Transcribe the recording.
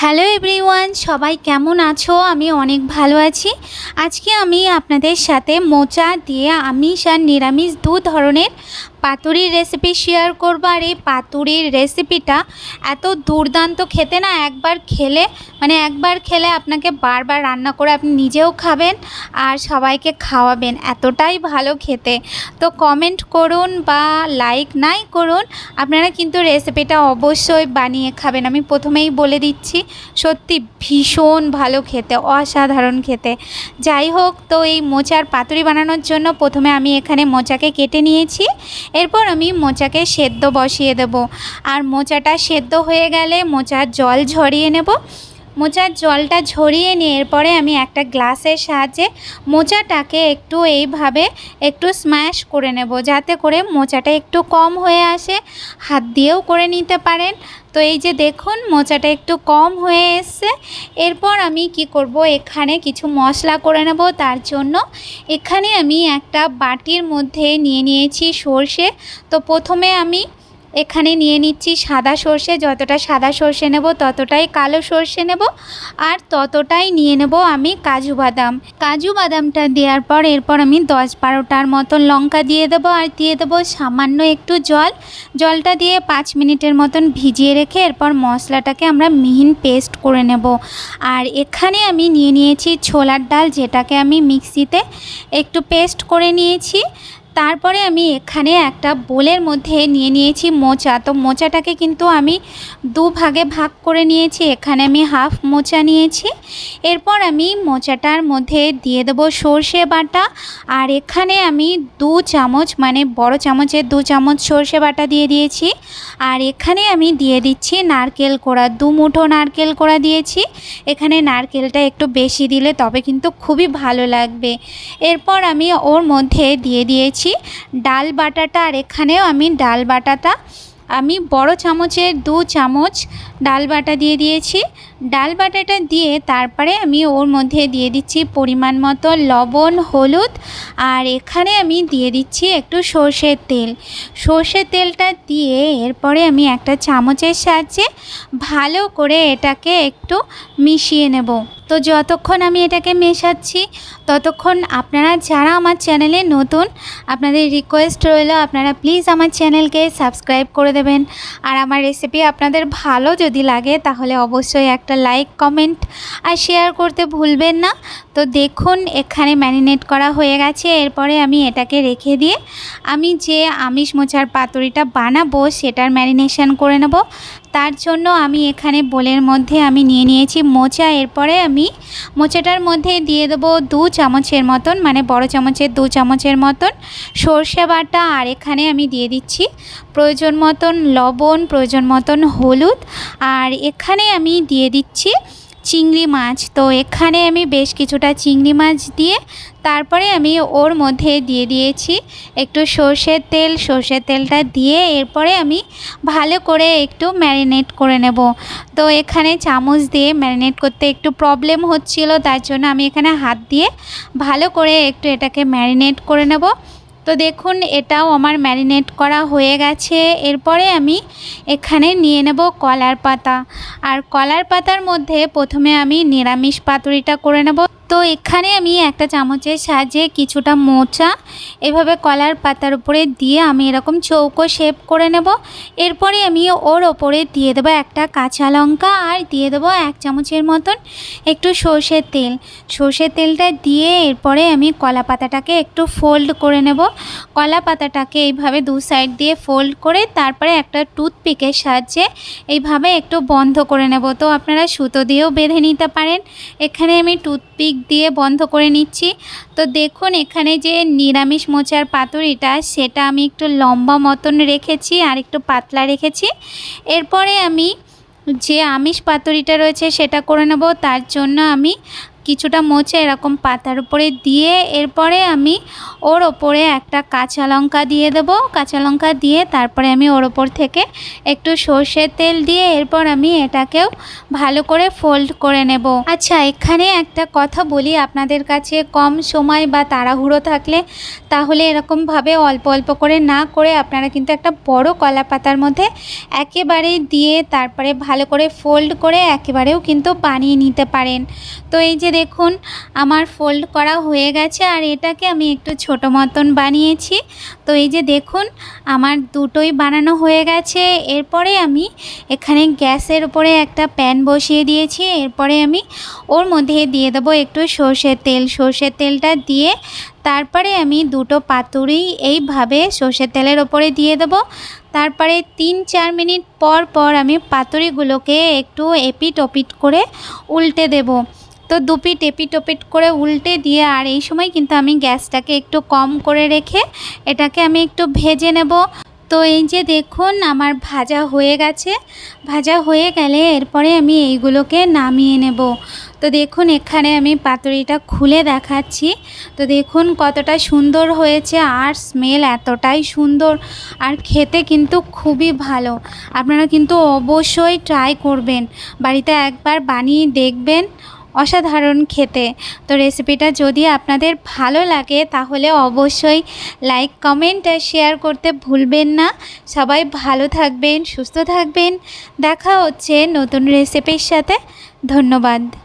Hello everyone, সবাই কেমন আছো? আমি অনেক ভালো আছি। আজকে আমি আপনাদের সাথে মোচা দিয়ে আমিষ আর নিরামিষ দু ধরনের পাতুরির রেসিপি শেয়ার করব আর এই পাতুরির রেসিপিটা এত দুর্দান্ত। খেতে না একবার খেলে মানে একবার খেলে আপনাকে বারবার রান্না করে আপনি নিজেও খাবেন আর সবাইকে খাওয়াবেন। এতটাই ভালো খেতে। তো কমেন্ট করুন বা লাইক নাই করুন, আপনারা কিন্তু রেসিপিটা অবশ্যই বানিয়ে খাবেন। আমি প্রথমেই বলে দিচ্ছি, সত্যি ভীষণ ভালো খেতে, অসাধারণ খেতে। যাই হোক, তো এই মোচার পাতুরি বানানোর জন্য প্রথমে আমি এখানে মোচাকে কেটে নিয়েছি। এরপর আমি মোচাকে সেদ্ধ বসিয়ে দেব। আর মোচাটা সেদ্ধ হয়ে গেলে মোচার জল ঝরিয়ে নেব। মোচার জলটা ঝরিয়ে নিয়ে এরপরে আমি একটা গ্লাসের সাহায্যে মোচাটাকে একটু এইভাবে একটু স্ম্যাশ করে নেব, যাতে করে মোচাটা একটু কম হয়ে আসে। হাত দিয়েও করে নিতে পারেন। তো এই যে দেখুন, মোচাটা একটু কম হয়ে এসছে। এরপর আমি কি করব, এখানে কিছু মশলা করে নেব। তার জন্য এখানে আমি একটা বাটির মধ্যে নিয়ে নিয়েছি সর্ষে। তো প্রথমে আমি এখানে নিয়ে নিচ্ছি সাদা সর্ষে, যতটা সাদা সর্ষে নেব ততটাই কালো সর্ষে নেব। আর ততটাই নিয়ে নেব আমি কাজু বাদাম। কাজু বাদামটা দেওয়ার পর এরপর আমি দশ বারোটার মতন লঙ্কা দিয়ে দেবো আর দিয়ে দেবো সামান্য একটু জল। জলটা দিয়ে পাঁচ মিনিটের মতন ভিজিয়ে রেখে এরপর মশলাটাকে আমরা মিহিন পেস্ট করে নেব। আর এখানে আমি নিয়ে নিয়েছি ছোলার ডাল যেটাকে আমি মিক্সিতে একটু পেস্ট করে নিয়েছি। তারপরে আমি এখানে একটা বোলের মধ্যে নিয়ে নিয়েছি মোচা। তো মোচাটাকে কিন্তু আমি দু ভাগে ভাগ করে নিয়েছি। এখানে আমি হাফ মোচা নিয়েছি। এরপর আমি মোচাটার মধ্যে দিয়ে দেবো সর্ষে বাটা। আর এখানে আমি দু চামচ মানে বড় চামচের দু চামচ সর্ষে বাটা দিয়ে দিয়েছি। আর এখানে আমি দিয়ে দিচ্ছি নারকেল কোড়া, দু মুঠো নারকেল কোড়া দিয়েছি। এখানে নারকেলটা একটু বেশি দিলে তবে কিন্তু খুবই ভালো লাগবে। এরপর আমি ওর মধ্যে দিয়ে দিয়েছি ডাল বাটাটা আর এখানেও আমি ডাল বাটাটা। আমি বড় চামচের দু চামচ ডাল বাটা দিয়ে দিয়েছি। ডাল বাটাটা দিয়ে তারপরে আমি ওর মধ্যে দিয়ে দিচ্ছি পরিমাণ মতো লবণ, হলুদ আর এখানে আমি দিয়ে দিচ্ছি একটু সর্ষের তেল। সর্ষের তেলটা দিয়ে এরপরে আমি একটা চামচের সাহায্যে ভালো করে এটাকে একটু মিশিয়ে নেব। তো যতক্ষণ আমি এটাকে মেশাচ্ছি, ততক্ষণ আপনারা যারা আমার চ্যানেলে নতুন, আপনাদের রিকোয়েস্ট রইল, আপনারা প্লিজ আমার চ্যানেলকে সাবস্ক্রাইব করে দেবেন। আর আমার রেসিপি আপনাদের ভালো যদি লাগে তাহলে অবশ্যই একটা লাইক কমেন্ট আর শেয়ার করতে ভুলবেন না। তো দেখুন, এখানে ম্যারিনেট করা হয়ে গেছে। এরপরে আমি এটাকে রেখে দিয়ে আমি যে আমিষ মোচার পাতুরিটা বানাবো, সেটার ম্যারিনেশন করে নেব। তার জন্য আমি এখানে বোলের মধ্যে আমি নিয়ে নিয়েছি মোচা। এরপরে আমি মোচাটার মধ্যে দিয়ে দেবো দু চামচের মতন মানে বড় চামচের দু চামচের মতন সর্ষে বাটা। আর এখানে আমি দিয়ে দিচ্ছি প্রয়োজন মতন লবণ, প্রয়োজন মতন হলুদ। আর এখানে আমি দিয়ে দিচ্ছি চিংড়ি মাছ। তো এখানে আমি বেশ কিছুটা চিংড়ি মাছ দিয়ে তারপরে আমি ওর মধ্যে দিয়ে দিয়েছি একটু সর্ষের তেল। সর্ষের তেলটা দিয়ে এরপরে আমি ভালো করে একটু ম্যারিনেট করে নেব। তো এখানে চামচ দিয়ে ম্যারিনেট করতে একটু প্রবলেম হচ্ছিল, তার জন্য আমি এখানে হাত দিয়ে ভালো করে একটু এটাকে ম্যারিনেট করে নেব। তো দেখুন, এটাও আমার ম্যারিনেট করা হয়ে গেছে। এরপরে আমি এখানে নিয়ে নেব কলার পাতা। আর কলার পাতার মধ্যে প্রথমে আমি নিরামিষ পাতুরিটা করে নেব। তো এখানে আমি একটা চামচের সাহায্যে কিছুটা মোচা, এভাবে কলার পাতার উপরে দিয়ে আমি এরকম চৌকো শেপ করে নেব। এরপরে আমি ওর ওপরে দিয়ে দেবো একটা কাঁচা লঙ্কা আর দিয়ে দেবো এক চামচের মতন একটু সর্ষের তেল। সর্ষের তেলটা দিয়ে এরপরে আমি কলা পাতাটাকে একটু ফোল্ড করে নেব। কলা পাতাটাকে এইভাবে দু সাইড দিয়ে ফোল্ড করে তারপরে একটা টুথপিকের সাহায্যে এইভাবে একটু বন্ধ করে নেব। তো আপনারা সুতো দিয়েও বেঁধে নিতে পারেন। এখানে আমি টুথপিক দিয়ে বন্ধ করে নিচ্ছি। তো দেখুন, এখানে যে নিরামিষ মোচার পাতুরিটা, সেটা আমি একটু লম্বা মতন রেখেছি আর একটু পাতলা রেখেছি। এরপরে আমি যে আমিষ পাতুরিটা রয়েছে, সেটা করে নেব। তার জন্য আমি কিছুটা মোচা এরকম পাতার উপরে দিয়ে এরপরে আমি ওর ওপরে একটা কাঁচা লঙ্কা দিয়ে দেবো। কাঁচা লঙ্কা দিয়ে তারপরে আমি ওর ওপর থেকে একটু সর্ষের তেল দিয়ে এরপর আমি এটাকেও ভালো করে ফোল্ড করে নেব। আচ্ছা এখানে একটা কথা বলি আপনাদের কাছে। কম সময় বা তাড়াহুড়ো থাকলে তাহলে এরকমভাবে অল্প অল্প করে না করে আপনারা কিন্তু একটা বড় কলা পাতার মধ্যে একেবারে দিয়ে তারপরে ভালো করে ফোল্ড করে একেবারেও কিন্তু বানিয়ে নিতে পারেন। তো এই যে দেখুন, আমার ফোল্ড করা হয়ে গেছে আর এটাকে আমি একটু ছোট মতন বানিয়েছি। তো এই যে দেখুন, আমার দুটোই বানানো হয়ে গেছে। এরপরে আমি এখানে গ্যাসের উপরে একটা প্যান বসিয়ে দিয়েছি। এরপরে আমি ওর মধ্যে দিয়ে দেবো একটু সর্ষের তেল। সর্ষের তেলটা দিয়ে তারপরে আমি দুটো পাতুরি এইভাবে সর্ষের তেলের ওপরে দিয়ে দেবো। তারপরে তিন চার মিনিট পর পর আমি পাতুরিগুলোকে একটু এপিট ওপিট করে উল্টে দেব। তো দুপিট এপিট ওপিট করে উল্টে দিয়ে, আর এই সময় কিন্তু আমি গ্যাসটাকে একটু কম করে রেখে এটাকে আমি একটু ভেজে নেব। তো এই যে দেখুন, আমার ভাজা হয়ে গেছে। ভাজা হয়ে গেলে এরপরে আমি এইগুলোকে নামিয়ে নেব। তো দেখুন, এখানে আমি পাতুরিটা খুলে দেখাচ্ছি। তো দেখুন, কতটা সুন্দর হয়েছে, আর স্মেল এতটাই সুন্দর, আর খেতে কিন্তু খুবই ভালো। আপনারা কিন্তু অবশ্যই ট্রাই করবেন। বাড়িতে একবার বানিয়ে দেখবেন। অসাধারণ খেতে। তো রেসিপিটা যদি আপনাদের ভালো লাগে, তাহলে অবশ্যই লাইক কমেন্ট আর শেয়ার করতে ভুলবেন না। সবাই ভালো থাকবেন, সুস্থ থাকবেন। দেখা হচ্ছে নতুন রেসিপির সাথে। ধন্যবাদ।